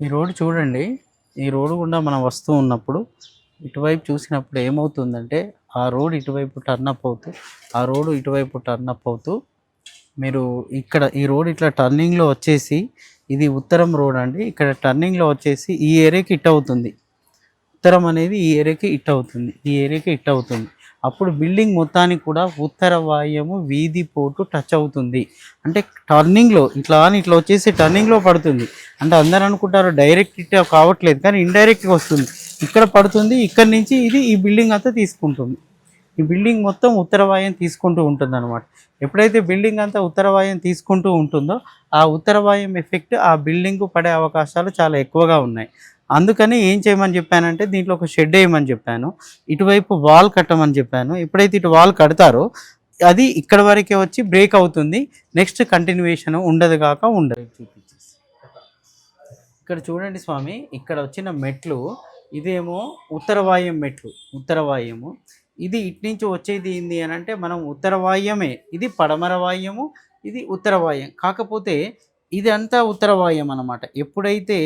ఈ రోడ్డు చూడండి. ఈ రోడ్డు గుండా మనం వస్తూ ఉన్నప్పుడు ఇటువైపు చూసినప్పుడు ఏమవుతుందంటే ఆ రోడ్ ఇటువైపు టర్న్ అప్ అవుతూ ఆ రోడ్డు ఇటువైపు టర్న్ అప్ అవుతూ మీరు ఇక్కడ ఈ రోడ్ ఇట్లా టర్నింగ్లో వచ్చేసి ఇది ఉత్తరం రోడ్ అండి. ఇక్కడ టర్నింగ్లో వచ్చేసి ఈ ఏరియాకి ఇట్ అవుతుంది. ఉత్తరం అనేది ఈ ఏరియాకి ఇట్ అవుతుంది. ఈ ఏరియాకి ఇట్ అవుతుంది. అప్పుడు బిల్డింగ్ మొత్తానికి కూడా ఉత్తర వాయము వీధి పోటు టచ్ అవుతుంది. అంటే టర్నింగ్లో ఇట్లా అని ఇట్లా వచ్చేసి టర్నింగ్లో పడుతుంది. అంటే అందరు అనుకుంటారు డైరెక్ట్ ఇట్ కావట్లేదు కానీ ఇండైరెక్ట్గా వస్తుంది. ఇక్కడ పడుతుంది ఇక్కడ నుంచి ఇది ఈ బిల్డింగ్ అంతా తీసుకుంటుంది. ఈ బిల్డింగ్ మొత్తం ఉత్తరవాయం తీసుకుంటూ ఉంటుంది అనమాట ఎప్పుడైతే బిల్డింగ్ అంతా ఉత్తరవాయం తీసుకుంటూ ఉంటుందో ఆ ఉత్తరవాయం ఎఫెక్ట్ ఆ బిల్డింగ్కు పడే అవకాశాలు చాలా ఎక్కువగా ఉన్నాయి. అందుకని ఏం చేయమని చెప్పానంటే దీంట్లో ఒక షెడ్ వేయమని చెప్పాను. ఇటువైపు వాల్ కట్టమని చెప్పాను. ఎప్పుడైతే ఇటు వాల్ కడతారో అది ఇక్కడ వరకే వచ్చి బ్రేక్ అవుతుంది. నెక్స్ట్ కంటిన్యూషన్ ఉండదు కాక ఉండదు. చూపించేసి. ఇక్కడ చూడండి స్వామి ఇక్కడ వచ్చిన మెట్లు ఇదేమో ఉత్తరవాయం మెట్లు ఉత్తరవాయము. ఇది ఇట్నుంచి వచ్చేది ఏంది అని అంటే మనం ఉత్తరవాయమే ఇది పడమర వాయము ఇది ఉత్తరవాయం. కాకపోతే ఇది అంతా ఉత్తరవాయం అనమాట ఎప్పుడైతే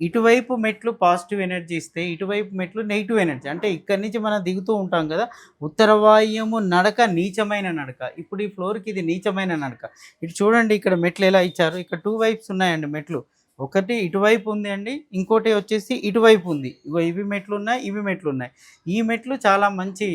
ఇటువైపు మెట్లు పాజిటివ్ ఎనర్జీ ఇస్తే ఇటువైపు మెట్లు నెగిటివ్ ఎనర్జీ. అంటే ఇక్కడి నుంచి మనం దిగుతూ ఉంటాం కదా ఉత్తరవాయము నడక నీచమైన నడక. ఇప్పుడు ఈ ఫ్లోర్కి ఇది నీచమైన నడక. ఇటు చూడండి ఇక్కడ మెట్లు ఎలా ఇచ్చారు. ఇక్కడ టూ వైప్స్ ఉన్నాయండి మెట్లు. ఒకటి ఇటువైపు ఉంది అండి ఇంకోటి వచ్చేసి ఇటువైపు ఉంది. ఇగో ఇవి మెట్లు ఉన్నాయి ఇవి మెట్లు ఉన్నాయి. ఈ మెట్లు చాలా మంచి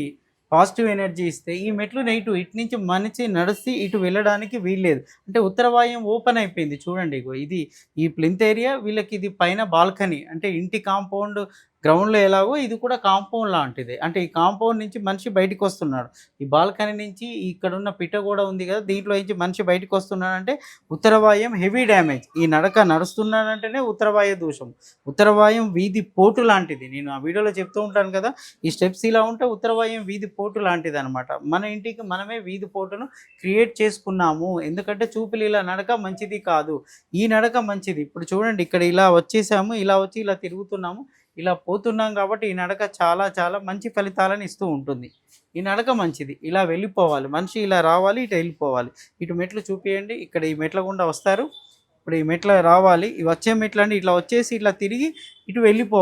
పాజిటివ్ ఎనర్జీ ఇస్తే ఈ మెట్లు నెగిటివ్ ఇటు నుంచి మనిషి నడిచి ఇటు వెళ్ళడానికి వీల్లేదు. అంటే ఉత్తరవాయం ఓపెన్ అయిపోయింది. చూడండి ఇగో ఇది ఈ ప్లింత్ ఏరియా వీళ్ళకి ఇది పైన బాల్కనీ. అంటే ఇంటి కాంపౌండ్ గ్రౌండ్లో ఎలాగో ఇది కూడా కాంపౌండ్ లాంటిదే. అంటే ఈ కాంపౌండ్ నుంచి మనిషి బయటకు వస్తున్నాడు ఈ బాల్కనీ నుంచి ఇక్కడ ఉన్న పిట్ట కూడా ఉంది కదా దీంట్లో నుంచి మనిషి బయటికి వస్తున్నాడంటే ఉత్తరవాయం హెవీ డ్యామేజ్. ఈ నడక నడుస్తున్నాడంటేనే ఉత్తరవాయ దోషం. ఉత్తరవాయం వీధి పోటు లాంటిది. నేను ఆ వీడియోలో చెప్తూ ఉంటాను కదా ఈ స్టెప్స్ ఇలా ఉంటే ఉత్తరవాయం వీధి పోటు లాంటిది అనమాట మన ఇంటికి మనమే వీధి పోటును క్రియేట్ చేసుకున్నాము. ఎందుకంటే చూపులు ఇలా నడక మంచిది కాదు. ఈ నడక మంచిది. ఇప్పుడు చూడండి ఇక్కడ ఇలా వచ్చేసాము ఇలా వచ్చి ఇలా తిరుగుతున్నాము. ఇలా పోతున్నాం కాబట్టి ఈ నడక చాలా చాలా మంచి ఫలితాలను ఇస్తూ ఉంటుంది. ఈ నడక మంచిది. ఇలా వెళ్ళిపోవాలి. మనిషి ఇలా రావాలి ఇటు వెళ్ళిపోవాలి. ఇటు మెట్లు చూపియండి. ఇక్కడ ఈ మెట్ల గుండా వస్తారు. ఇప్పుడు ఈ మెట్ల రావాలి. ఇవి వచ్చే మెట్లు ఇట్లా వచ్చేసి ఇట్లా తిరిగి ఇటు వెళ్ళిపోవాలి